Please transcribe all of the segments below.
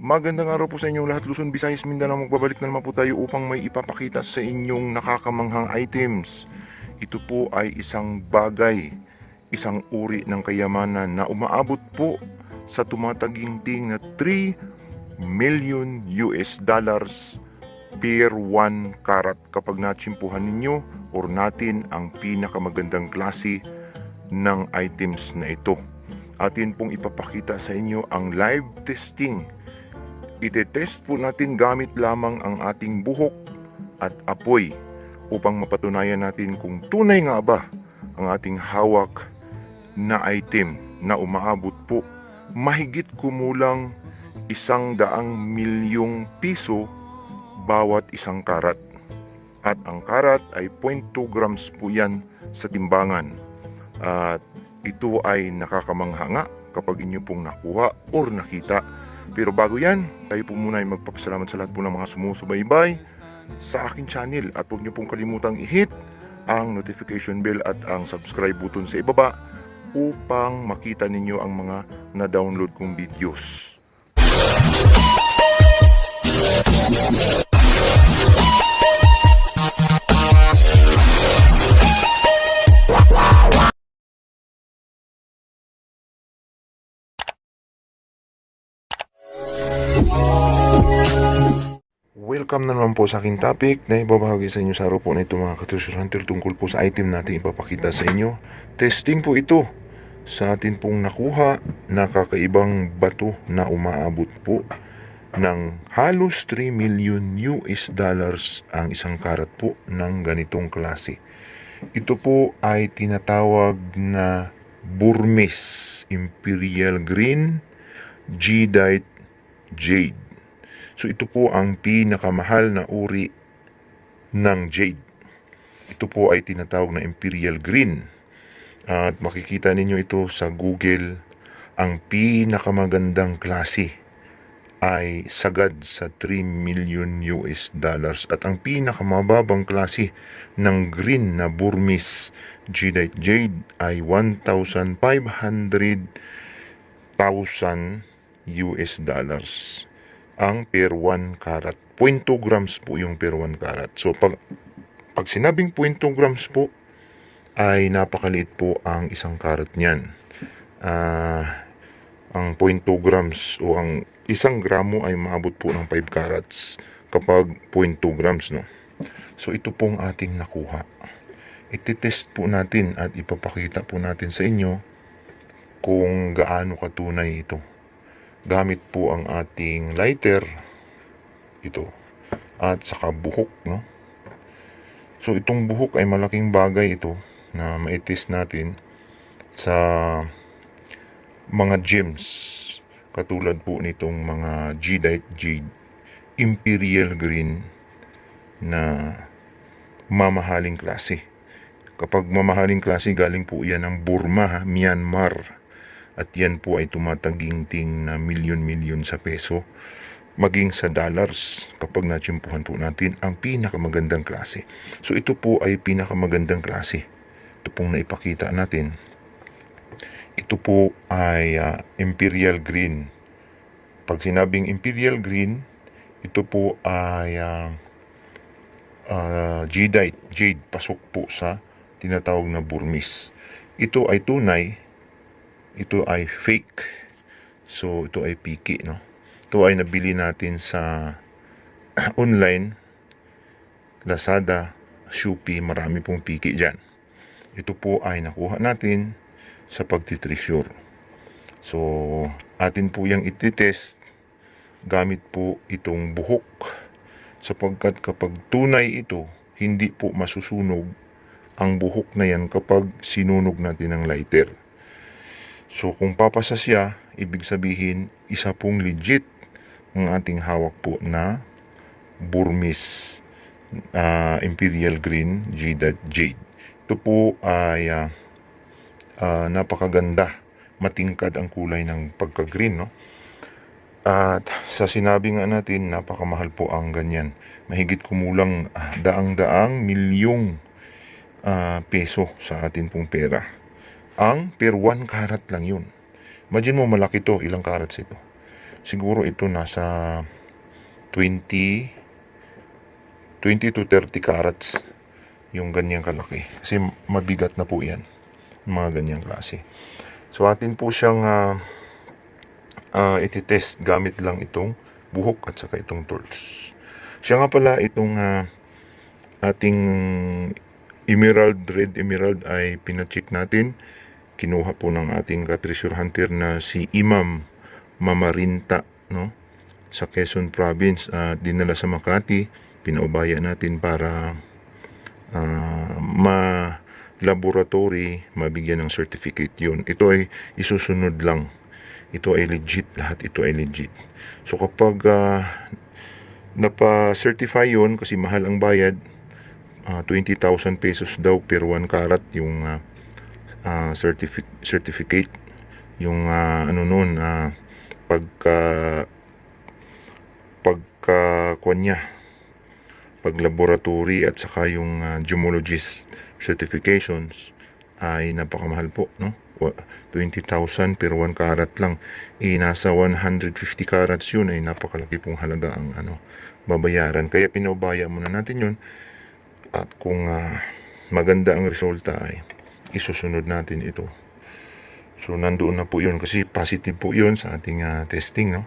Magandang araw po sa inyong lahat Luzon, Visayas, Mindanao. Magbabalik na naman po tayo upang may ipapakita sa inyong nakakamanghang items. Ito po ay isang bagay, isang uri ng kayamanan na umaabot po sa tumataginting na 3 million US dollars per 1 karat. Kapag natsimpuhan ninyo or natin ang pinakamagandang klase ng items na ito. Atin pong ipapakita sa inyo ang live testing Itetest po natin gamit lamang ang ating buhok at apoy upang mapatunayan natin kung tunay nga ba ang ating hawak na item na umaabot po mahigit kumulang isang daang milyong piso bawat isang karat. At ang karat ay 0.2 grams po yan sa timbangan. At ito ay nakakamangha kapag inyo pong nakuha or nakita pero bago yan, tayo po muna ay magpapasalamat sa lahat po ng mga sumusubaybay sa aking channel at huwag niyo pong kalimutang i-hit ang notification bell at ang subscribe button sa ibaba upang makita ninyo ang mga na-download kong videos. Welcome na naman po sa aking topic na ibabahagi sa inyo sa araw po na ito mga ka-treasure hunter tungkol po sa item natin ipapakita sa inyo. Testing po ito sa atin pong nakuha na kakaibang bato na umaabot po ng halos 3 million US dollars ang isang karat po ng ganitong klase. Ito po ay tinatawag na Burmese Imperial Green G-Dite Jade. So ito po ang pinakamahal na uri ng jade. Ito po ay tinatawag na Imperial Green. At makikita ninyo ito sa Google. Ang pinakamagandang klase ay sagad sa 3 million US dollars at ang pinakamababang klase ng green na Burmese Jadeite Jade ay 1,500,000 US dollars ang per 1 karat. 0.2 grams po yung per 1 karat. So pag pag sinabing 0.2 grams po ay napakaliit po ang isang karat niyan. Ah, ang 0.2 grams o ang isang gramo ay maabot po ng 5 carats kapag 0.2 grams no. So ito pong ating nakuha. Ititest po natin at ipapakita po natin sa inyo kung gaano katunay ito gamit po ang ating lighter. Ito. At saka buhok no? So itong buhok ay malaking bagay ito na maitis natin sa mga gems. Katulad po nitong mga G-Dite Jade Imperial Green na mamahaling klase. Kapag mamahaling klase galing po yan ng Burma, Myanmar at yan po ay tumataginting na milyon-milyon sa peso maging sa dollars kapag natsimpuhan po natin ang pinakamagandang klase. So ito po ay pinakamagandang klase. Ito pong naipakita natin. Ito po ay ah, Imperial Green. Pag sinabing Imperial Green, ito po ay uh, Jadeite, Jade, pasok po sa tinatawag na Burmese. Ito ay tunay ito ay fake. So, ito ay piki, no? Ito ay nabili natin sa online, Lazada, Shopee, marami pong piki dyan. Ito po ay nakuha natin sa pagtitreasure. So, atin po yung ititest gamit po itong buhok sapagkat kapag tunay ito, hindi po masusunog ang buhok na yan kapag sinunog natin ng lighter. So kung papasa siya, ibig sabihin isa pong legit ang ating hawak po na Burmese uh, Imperial Green Jade. Ito po ay uh, uh, napakaganda, matingkad ang kulay ng pagka-green, no? At sa sinabi nga natin, napakamahal po ang ganyan. Mahigit kumulang daang-daang milyong uh, peso sa atin pong pera ang per 1 karat lang yun. Imagine mo malaki to, ilang carats ito. siguro ito nasa 20 20 to 30 carats yung ganyang kalaki. Kasi mabigat na po yan. Mga ganyang klase. So atin po siyang ah, ah, ititest gamit lang itong buhok at saka itong tools. Siya nga pala itong ah, ating emerald, red emerald ay pinacheck natin. Kinuha po ng ating ka-treasure hunter na si Imam Mamarinta, no? Sa Quezon Province, at dinala sa Makati. Pinaubaya natin para ah, ma laboratory mabigyan ng certificate yun. Ito ay isusunod lang. Ito ay legit. Lahat ito ay legit. So kapag ah, napa-certify yun kasi mahal ang bayad, ah, 20,000 pesos daw per 1 karat yung ah, ah, certifi- certificate. Yung ah, ano nun, ah, pagka pagka niya, pag laboratory at saka yung ah, gemologist certifications ay napakamahal po, no? Wa- 20,000 per 1 karat lang. Eh, nasa 150 carats yun ay napakalaki pong halaga ang ano, babayaran. Kaya pinabaya muna natin yun. At kung ah, maganda ang resulta ay isusunod natin ito. So nandoon na po yun kasi positive po yun sa ating ah, testing, no?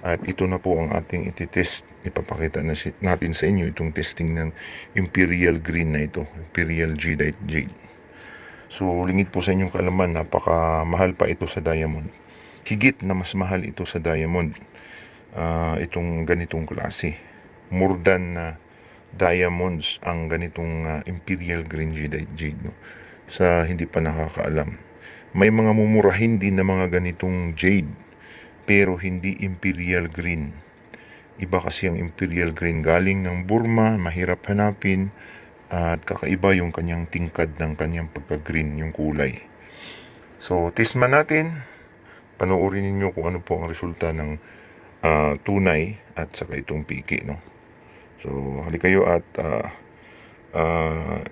At ito na po ang ating ititest. Ipapakita na natin sa inyo itong testing ng Imperial Green na ito. Imperial Jadeite Jade. So, lingid po sa inyong kaalaman, napakamahal pa ito sa diamond. Higit na mas mahal ito sa diamond. Ah, itong ganitong klase. More than na diamonds ang ganitong ah, Imperial Green Jadeite Jade. No? Sa hindi pa nakakaalam. May mga mumurahin din na mga ganitong jade pero hindi Imperial Green. Iba kasi ang Imperial Green galing ng Burma, mahirap hanapin at kakaiba yung kanyang tingkad ng kanyang pagka-green yung kulay. So, tisman natin. Panoorin ninyo kung ano po ang resulta ng ah, tunay at saka itong piki, no? So, hali kayo at ah, ah,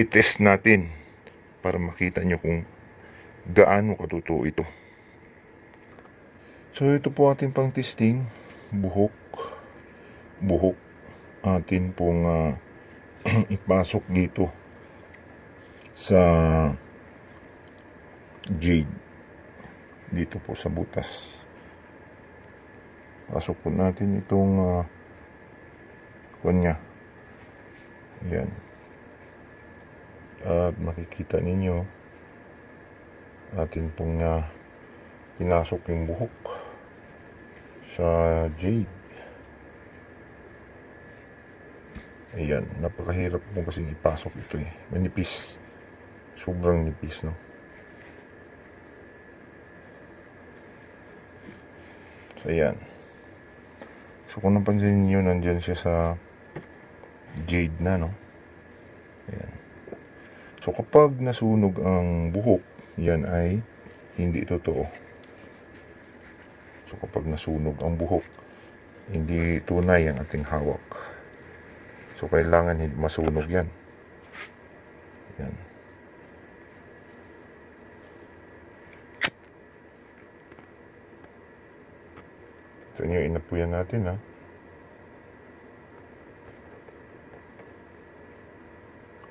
itest natin para makita nyo kung gaano katotoo ito. So ito po ating pang testing, buhok, buhok, atin pong ah, ipasok dito sa jade, dito po sa butas. Pasok po natin itong uh, kanya. Yan. At makikita ninyo atin pong uh, pinasok yung buhok sa jade. Ayan, napakahirap po kasi ipasok ito eh. Manipis. Sobrang nipis, no? So, ayan. So, kung napansin niyo nandyan siya sa jade na, no? So, kapag nasunog ang buhok, yan ay hindi totoo. So kapag nasunog ang buhok, hindi tunay ang ating hawak. So kailangan hindi masunog yan. Yan. Ito inapuyan natin ha.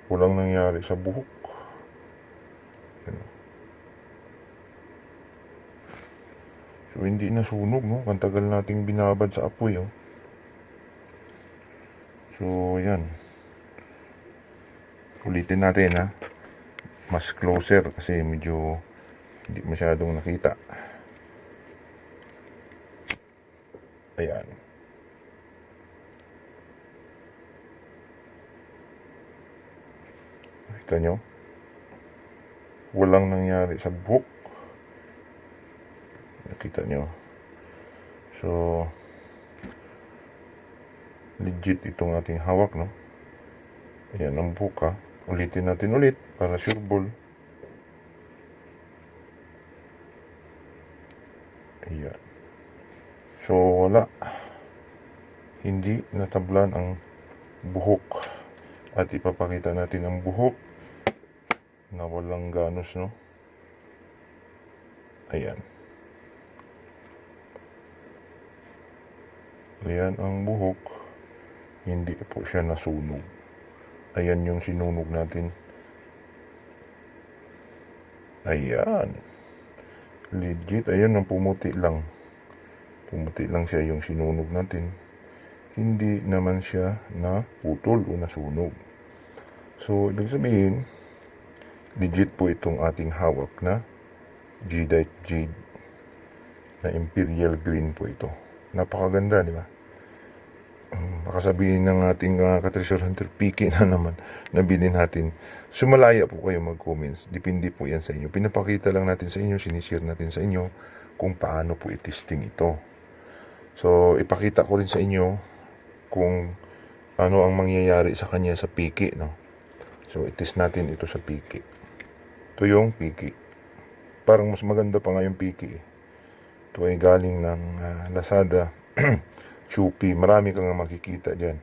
Walang nangyari sa buhok. Yan. So, hindi nasunog, no? Ang tagal nating binabad sa apoy, oh. So, yan. Ulitin natin, ha? Mas closer kasi medyo hindi masyadong nakita. Ayan. Nakita nyo? Walang nangyari sa buhok. Nakita nyo. So legit itong ating hawak no? Ayan ang buka ulitin natin ulit para sure ball. Ayan. So wala. Hindi natablan ang buhok. At ipapakita natin ang buhok na walang ganos no ayan Ayan ang buhok. Hindi po siya nasunog. Ayan yung sinunog natin. Ayan. Legit. Ayan ang pumuti lang. Pumuti lang siya yung sinunog natin. Hindi naman siya na putol o nasunog. So, ibig sabihin, legit po itong ating hawak na Jadeite Jade na Imperial Green po ito. Napakaganda, di ba? Um, baka sabihin ng ating uh, ka-treasure hunter Piki na naman na bilhin natin. Sumalaya po kayo mag-comments. Depende po yan sa inyo. Pinapakita lang natin sa inyo, sinishare natin sa inyo kung paano po i-testing ito. So, ipakita ko rin sa inyo kung ano ang mangyayari sa kanya sa Piki, no? So, itest natin ito sa Piki. Ito yung Piki. Parang mas maganda pa nga yung Piki eh. Ito ay galing ng ah, Lazada, Shopee. Marami kang makikita dyan.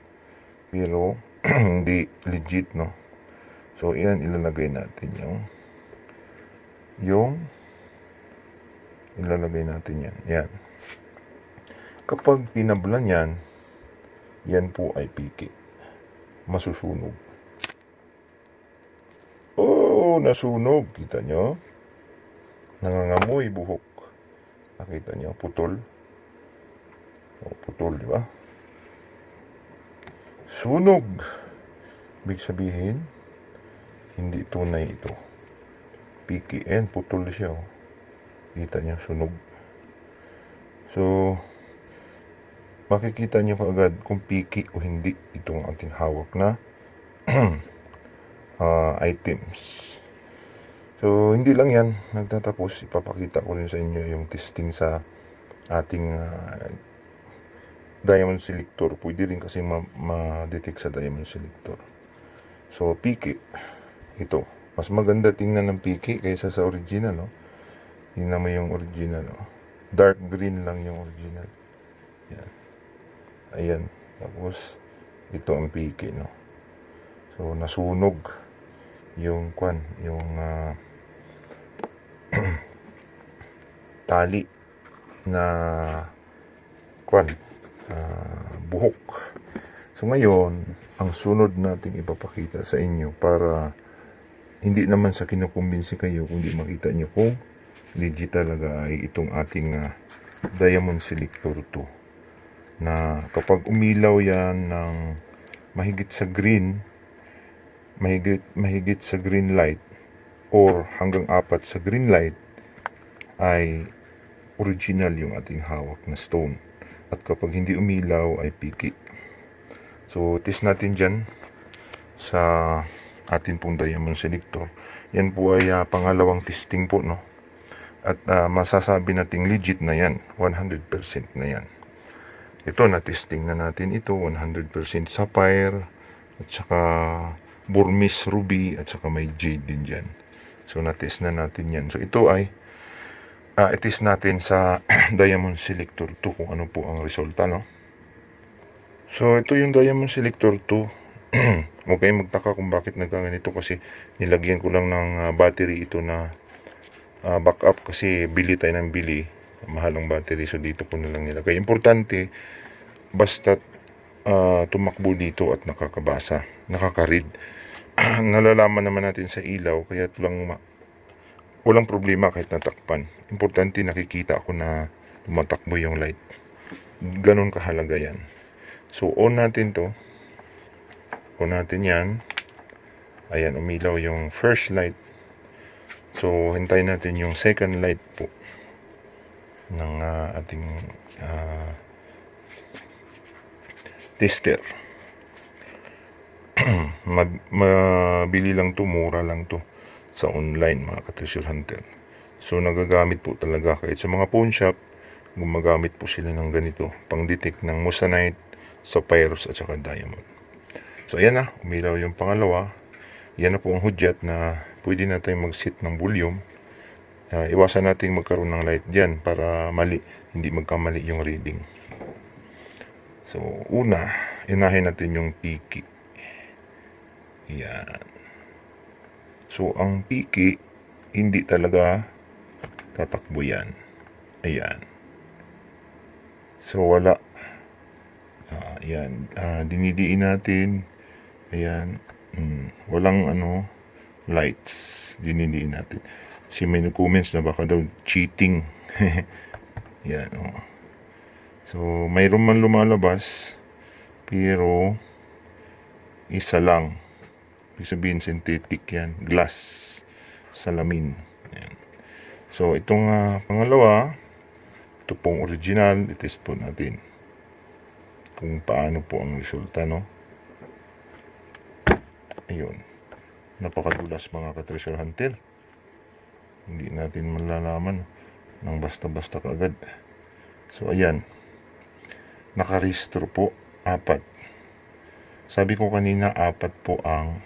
Pero, hindi legit, no? So, yan, ilalagay natin yung yung ilalagay natin yan. Yan. Kapag pinablan yan, yan po ay piki. Masusunog. Oh, nasunog. Kita nyo? Nangangamoy buhok. Nakita nyo? Putol. Oh, putol, di ba? Sunog. Ibig sabihin, hindi tunay ito. PKN, putol siya. Oh. Kita niyo, sunog. So, makikita niyo kaagad kung piki o hindi itong ating hawak na ah, items. So, hindi lang yan. Nagtatapos, ipapakita ko rin sa inyo yung testing sa ating ah, diamond selector. Pwede rin kasi ma- ma-detect sa diamond selector. So, piki. Ito. Mas maganda tingnan ng piki kaysa sa original, no? Tingnan mo yung original, no? Dark green lang yung original. Yan. Ayan. Tapos, ito ang piki, no? So, nasunog yung kwan, yung ah, tali na kwan, ah, buhok. So, ngayon, ang sunod nating ipapakita sa inyo para hindi naman sa kinukumbinsi kayo kundi makita nyo kung legit talaga ay itong ating ah, diamond selector 2 na kapag umilaw yan ng mahigit sa green mahigit, mahigit sa green light or hanggang apat sa green light ay original yung ating hawak na stone at kapag hindi umilaw ay piki so test natin dyan sa atin pong diamond selector. Yan po ay ah, pangalawang testing po, no? At ah, masasabi nating legit na yan. 100% na yan. Ito, na-testing na natin ito. 100% sapphire, at saka Burmese ruby, at saka may jade din dyan. So, na-test na natin yan. So, ito ay ah, itest natin sa diamond selector 2 kung ano po ang resulta, no? So, ito yung diamond selector 2 Huwag kayong magtaka kung bakit nagkaganito kasi nilagyan ko lang ng ah, battery ito na ah, backup kasi bili tayo ng bili. Mahal ang battery so dito ko na lang nilagay. Importante basta tumakbo dito at nakakabasa, nakakaread. Nalalaman naman natin sa ilaw kaya lang ma- walang problema kahit natakpan. Importante nakikita ko na tumatakbo yung light. Ganon kahalaga yan. So on natin to on natin yan ayan umilaw yung first light so hintayin natin yung second light po ng ah, ating ah, tester Mag, mabili lang to mura lang to sa online mga ka-treasure hunter so nagagamit po talaga kahit sa mga pawn shop gumagamit po sila ng ganito pang detect ng moissanite sapphires at saka diamond So ayan na, umilaw yung pangalawa. Yan na po ang hudyat na pwede natin mag-set ng volume. Uh, iwasan natin magkaroon ng light dyan para mali, hindi magkamali yung reading. So una, inahin natin yung piki. Yan. So ang piki, hindi talaga tatakbo yan. Ayan. So wala Ayan, ah, dinidiin natin. Ayan, mm, walang ano, lights. Dinidiin natin. Si may nag-comments na baka daw cheating. Yan, oh. So, mayroon man lumalabas, pero isa lang. Ibig sabihin, synthetic yan. Glass. Salamin. Yan. So, itong ah, pangalawa, ito pong original, itest po natin kung paano po ang resulta, no? Ayun. Napakadulas mga ka-treasure hunter. Hindi natin malalaman ng basta-basta kagad. So, ayan. Nakarehistro po, apat. Sabi ko kanina, apat po ang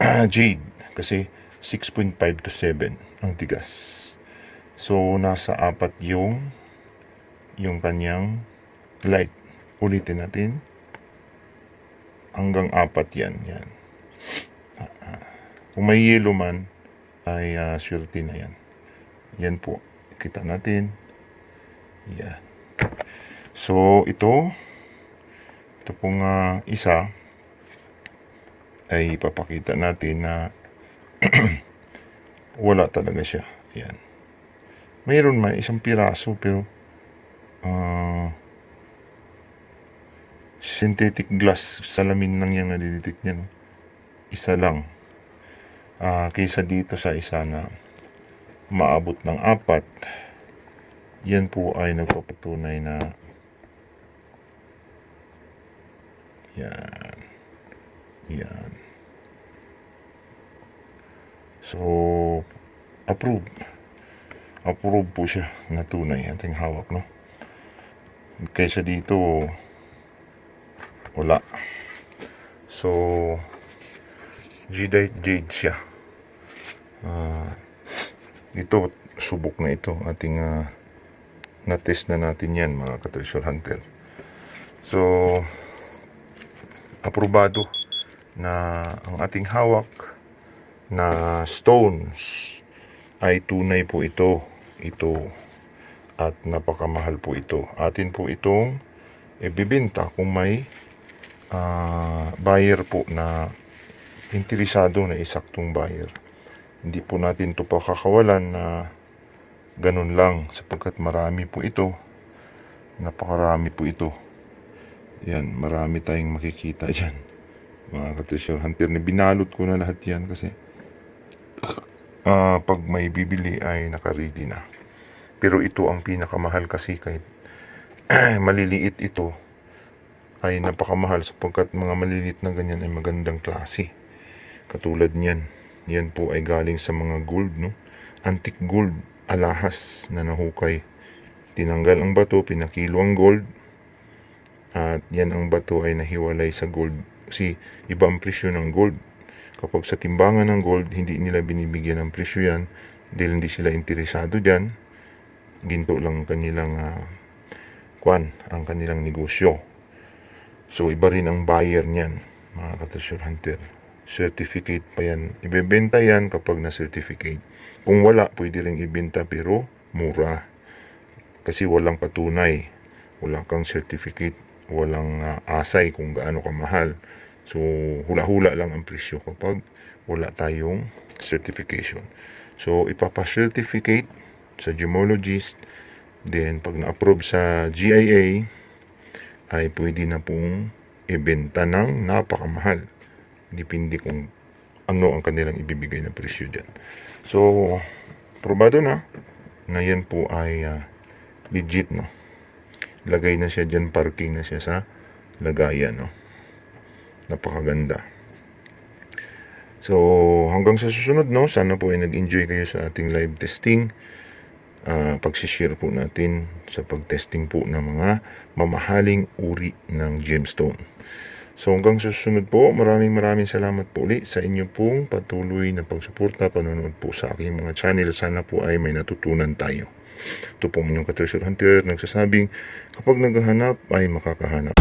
jade. Kasi 6.5 to 7 ang tigas. So, nasa apat yung yung kanyang light. Ulitin natin. Hanggang apat yan. yan. Ah, ah. Kung may yellow man, ay uh, surety na yan. Yan po. Kita natin. Yan. So, ito, ito pong ah, isa, ay ipapakita natin na wala talaga siya. Yan. Mayroon man isang piraso pero ah, synthetic glass salamin lang yung nadidetect niya. No? Isa lang. Ah, kaysa dito sa isa na maabot ng apat, yan po ay nagpapatunay na yan. Yan. So, approve. Approve po siya na tunay ating hawak, no? Kaysa dito, wala. So, Jadite Jade siya. Ah, ito, subok na ito. Ating ah, na-test na natin yan, mga ka-treasure hunter. So, aprobado na ang ating hawak na stones ay tunay po ito. Ito at napakamahal po ito. Atin po itong ibibenta kung may ah, buyer po na interesado na isaktong buyer. Hindi po natin ito pakakawalan na ganun lang sapagkat marami po ito. Napakarami po ito. Yan, marami tayong makikita dyan. Mga katresyor hunter na binalot ko na lahat yan kasi ah, pag may bibili ay nakaready na. Pero ito ang pinakamahal kasi kahit maliliit ito ay napakamahal sapagkat mga maliliit na ganyan ay magandang klase. Katulad niyan. Yan po ay galing sa mga gold, no? Antique gold, alahas na nahukay. Tinanggal ang bato, pinakilo ang gold, at yan ang bato ay nahiwalay sa gold. Kasi iba ang presyo ng gold. Kapag sa timbangan ng gold, hindi nila binibigyan ng presyo yan dahil hindi sila interesado dyan. Ginto lang kanilang ah, kwan, ang kanilang negosyo. So iba rin ang buyer niyan, mga ka-treasure hunter. Certificate pa yan. Ibebenta yan kapag na-certificate. Kung wala, pwede rin ibenta pero mura. Kasi walang patunay. Wala kang certificate. Walang ah, asay kung gaano kamahal. So, hula-hula lang ang presyo kapag wala tayong certification. So, ipapa-certificate sa gemologist. Then, pag na-approve sa GIA, ay pwede na pong ibenta ng napakamahal. Depende kung ano ang kanilang ibibigay na presyo dyan. So, probado na na yan po ay ah, legit, no? Lagay na siya dyan, parking na siya sa lagayan, no? Napakaganda. So, hanggang sa susunod, no? Sana po ay nag-enjoy kayo sa ating live testing. Ah, pagsishare po natin sa pag-testing po ng mga mamahaling uri ng gemstone. So hanggang sa susunod po, maraming maraming salamat po ulit sa inyo pong patuloy na pagsuporta, panonood po sa aking mga channel. Sana po ay may natutunan tayo. Ito po ang inyong ka-treasure hunter nagsasabing kapag naghahanap ay makakahanap.